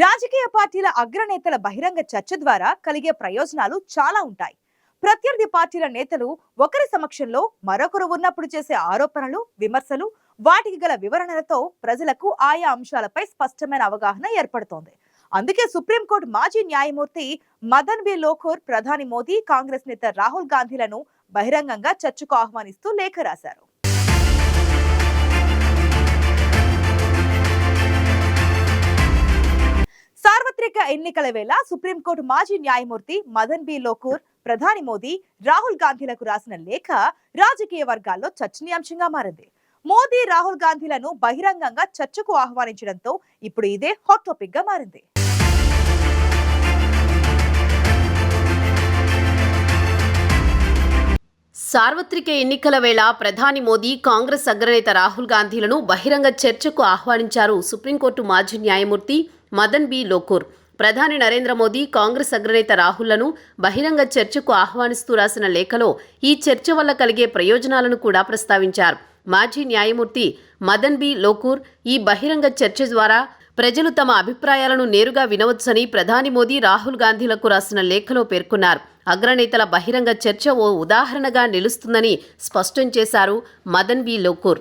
రాజకీయ పార్టీల అగ్రనేతల బహిరంగ చర్చ ద్వారా కలిగే ప్రయోజనాలు చాలా ఉంటాయి. ప్రత్యర్థి పార్టీల నేతలు ఒకరి సమక్షంలో మరొకరు ఉన్నప్పుడు చేసే ఆరోపణలు విమర్శలు వాటికి గల వివరణలతో ప్రజలకు ఆయా అంశాలపై స్పష్టమైన అవగాహన ఏర్పడుతోంది. అందుకే సుప్రీంకోర్టు మాజీ న్యాయమూర్తి మదన్ బి లోకూర్ ప్రధాని మోదీ కాంగ్రెస్ నేత రాహుల్ గాంధీలను బహిరంగంగా చర్చకు ఆహ్వానిస్తూ లేఖ రాశారు. సార్వత్రిక ఎన్నికల వేళ సుప్రీంకోర్టు మాజీ న్యాయమూర్తి మదన్ బి లోకూర్ ప్రధాని మోదీ రాహుల్ గాంధీలకు రాసిన లేఖ రాజకీయ వర్గాల్లో చర్చనీయాంశంగా మారింది. మోదీ రాహుల్ గాంధీలను బహిరంగంగా చర్చకు ఆహ్వానించడంతో ఇప్పుడు ఇదే హాట్ టాపిక్గా మారింది. సార్వత్రిక ఎన్నికల వేళ ప్రధాని మోదీ కాంగ్రెస్ అగ్రనేత రాహుల్ గాంధీలను బహిరంగ చర్చకు ఆహ్వానించారు సుప్రీంకోర్టు మాజీ న్యాయమూర్తి మదన్ బి. లోకూర్. ప్రధాని నరేంద్ర మోదీ కాంగ్రెస్ అగ్రనేత రాహుల్లను బహిరంగ చర్చకు ఆహ్వానిస్తూ రాసిన లేఖలో ఈ చర్చ వల్ల కలిగే ప్రయోజనాలను కూడా ప్రస్తావించారు. మాజీ న్యాయమూర్తి మదన్ బి. లోకూర్ ఈ బహిరంగ చర్చ ద్వారా ప్రజలు తమ అభిప్రాయాలను నేరుగా వినవచ్చని ప్రధాని మోదీ రాహుల్ గాంధీలకు రాసిన లేఖలో పేర్కొన్నారు. అగ్రనేతల బహిరంగ చర్చ ఓ ఉదాహరణగా నిలుస్తుందని స్పష్టం చేశారు మదన్ బి. లోకూర్.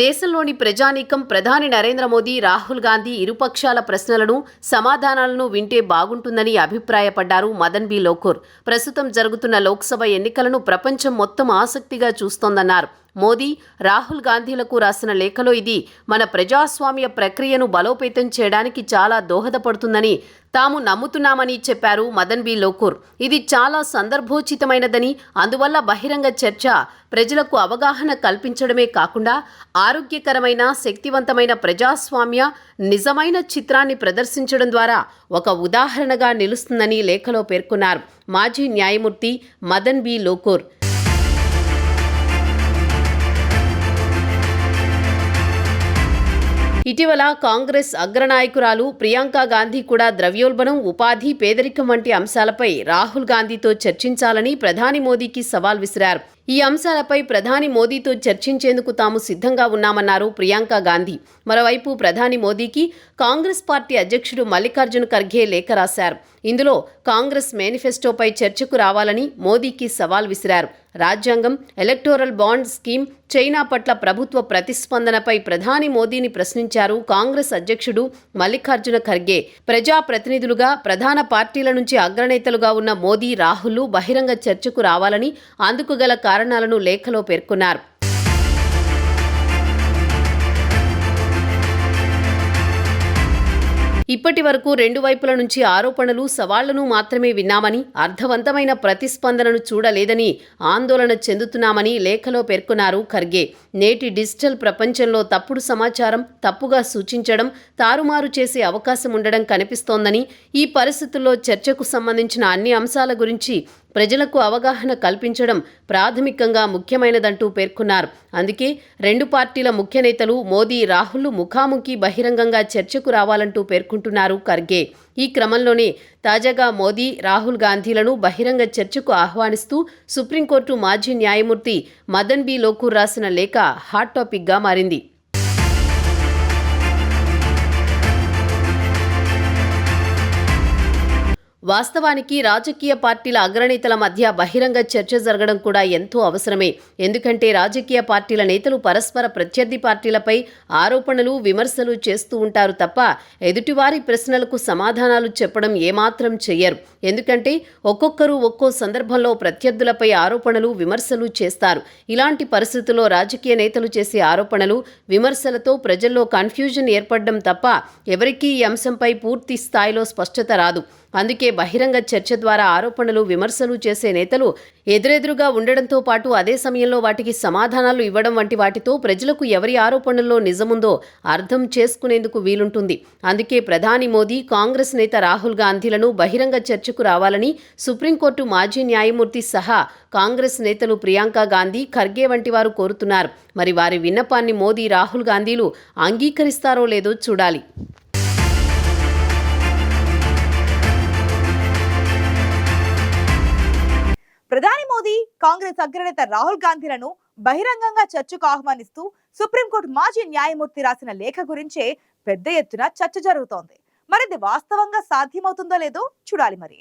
దేశంలోని ప్రజానీకం ప్రధాని నరేంద్ర మోదీ రాహుల్ గాంధీ ఇరుపక్షాల ప్రశ్నలను సమాధానాలను వింటే బాగుంటుందని అభిప్రాయపడ్డారు మదన్ బి. లోకూర్. ప్రస్తుతం జరుగుతున్న లోక్సభ ఎన్నికలను ప్రపంచం మొత్తం ఆసక్తిగా చూస్తోందన్నారు. మోదీ రాహుల్ గాంధీలకు రాసిన లేఖలో ఇది మన ప్రజాస్వామ్య ప్రక్రియను బలోపేతం చేయడానికి చాలా దోహదపడుతుందని తాము నమ్ముతున్నామని చెప్పారు మదన్ బి. లోకూర్. ఇది చాలా సందర్భోచితమైనదని అందువల్ల బహిరంగ చర్చ ప్రజలకు అవగాహన కల్పించడమే కాకుండా ఆరోగ్యకరమైన శక్తివంతమైన ప్రజాస్వామ్య నిజమైన చిత్రాన్ని ప్రదర్శించడం ద్వారా ఒక ఉదాహరణగా నిలుస్తుందని లేఖలో పేర్కొన్నారు మాజీ న్యాయమూర్తి మదన్ బి. లోకూర్. ఇటీవల కాంగ్రెస్ అగ్రనాయకురాలు ప్రియాంక గాంధీ కూడా ద్రవ్యోల్బణం ఉపాధి పేదరికం వంటి అంశాలపై రాహుల్ గాంధీతో చర్చించాలని ప్రధాని మోదీకి సవాల్ విసిరారు. ఈ అంశాలపై ప్రధాని మోదీతో చర్చించేందుకు తాము సిద్ధంగా ఉన్నామన్నారు ప్రియాంక గాంధీ. మరోవైపు ప్రధాని మోదీకి కాంగ్రెస్ పార్టీ అధ్యక్షుడు మల్లికార్జున ఖర్గే లేఖ రాశారు. ఇందులో కాంగ్రెస్ మేనిఫెస్టోపై చర్చకు రావాలని మోదీకి సవాల్ విసిరారు. రాజ్యాంగం ఎలక్టోరల్ బాండ్ స్కీమ్ చైనా పట్ల ప్రభుత్వ ప్రతిస్పందనపై ప్రధాని మోదీని ప్రశ్నించారు కాంగ్రెస్ అధ్యక్షుడు మల్లికార్జున ఖర్గే. ప్రజా ప్రతినిధులుగా ప్రధాన పార్టీల నుంచి అగ్రనేతలుగా ఉన్న మోదీ రాహుల్ బహిరంగ చర్చకు రావాలని అందుకు గల కారణాలను లేఖలో పేర్కొన్నారు. ఇప్పటి వరకు రెండు వైపుల నుంచి ఆరోపణలు సవాళ్ళను మాత్రమే విన్నామని అర్థవంతమైన ప్రతిస్పందనను చూడలేదని ఆందోళన చెందుతున్నామని లేఖలో పేర్కొన్నారు ఖర్గే. నేటి డిజిటల్ ప్రపంచంలో తప్పుడు సమాచారం తప్పుగా సూచించడం తారుమారు చేసే అవకాశం ఉండడం కనిపిస్తోందని ఈ పరిస్థితుల్లో చర్చకు సంబంధించిన అన్ని అంశాల గురించి ప్రజలకు అవగాహన కల్పించడం ప్రాథమికంగా ముఖ్యమైనదంటూ పేర్కొన్నారు. అందుకే రెండు పార్టీల ముఖ్య నేతలు మోదీ రాహుల్ ముఖాముఖి బహిరంగంగా చర్చకు రావాలంటూ పేర్కొంటున్నారు ఖర్గే. ఈ క్రమంలోనే తాజాగా మోదీ రాహుల్ గాంధీలను బహిరంగ చర్చకు ఆహ్వానిస్తూ సుప్రీంకోర్టు మాజీ న్యాయమూర్తి మదన్ బి లోకూర్ రాసిన లేఖ హాట్ టాపిక్గా మారింది. వాస్తవానికి రాజకీయ పార్టీల అగ్రనేతల మధ్య బహిరంగ చర్చ జరగడం కూడా ఎంతో అవసరమే. ఎందుకంటే రాజకీయ పార్టీల నేతలు పరస్పర ప్రత్యర్థి పార్టీలపై ఆరోపణలు విమర్శలు చేస్తూ ఉంటారు తప్ప ఎదుటివారి ప్రశ్నలకు సమాధానాలు చెప్పడం ఏమాత్రం చెయ్యరు. ఎందుకంటే ఒక్కొక్కరు ఒక్కో సందర్భంలో ప్రత్యర్థులపై ఆరోపణలు విమర్శలు చేస్తారు. ఇలాంటి పరిస్థితుల్లో రాజకీయ నేతలు చేసే ఆరోపణలు విమర్శలతో ప్రజల్లో కన్ఫ్యూజన్ ఏర్పడడం తప్ప ఎవరికీ ఈ అంశంపై పూర్తి స్థాయిలో స్పష్టత రాదు. అందుకే బహిరంగ చర్చ ద్వారా ఆరోపణలు విమర్శలు చేసే నేతలు ఎదురెదురుగా ఉండడంతో పాటు అదే సమయంలో వాటికి సమాధానాలు ఇవ్వడం వంటి వాటితో ప్రజలకు ఎవరి ఆరోపణల్లో నిజముందో అర్థం చేసుకునేందుకు వీలుంటుంది. అందుకే ప్రధాని మోదీ కాంగ్రెస్ నేత రాహుల్ గాంధీలను బహిరంగ చర్చకు రావాలని సుప్రీంకోర్టు మాజీ న్యాయమూర్తి సహా కాంగ్రెస్ నేతలు ప్రియాంక గాంధీ ఖర్గే వంటి వారు కోరుతున్నారు. మరి వారి విన్నపాన్ని మోదీ రాహుల్ గాంధీలు అంగీకరిస్తారో లేదో చూడాలి. మోదీ కాంగ్రెస్ అగ్రనేత రాహుల్ గాంధీలను బహిరంగంగా చర్చకు ఆహ్వానిస్తూ సుప్రీంకోర్టు మాజీ న్యాయమూర్తి రాసిన లేఖ గురించే పెద్ద ఎత్తున చర్చ జరుగుతోంది. మరిది వాస్తవంగా సాధ్యమవుతుందో లేదో చూడాలి మరి.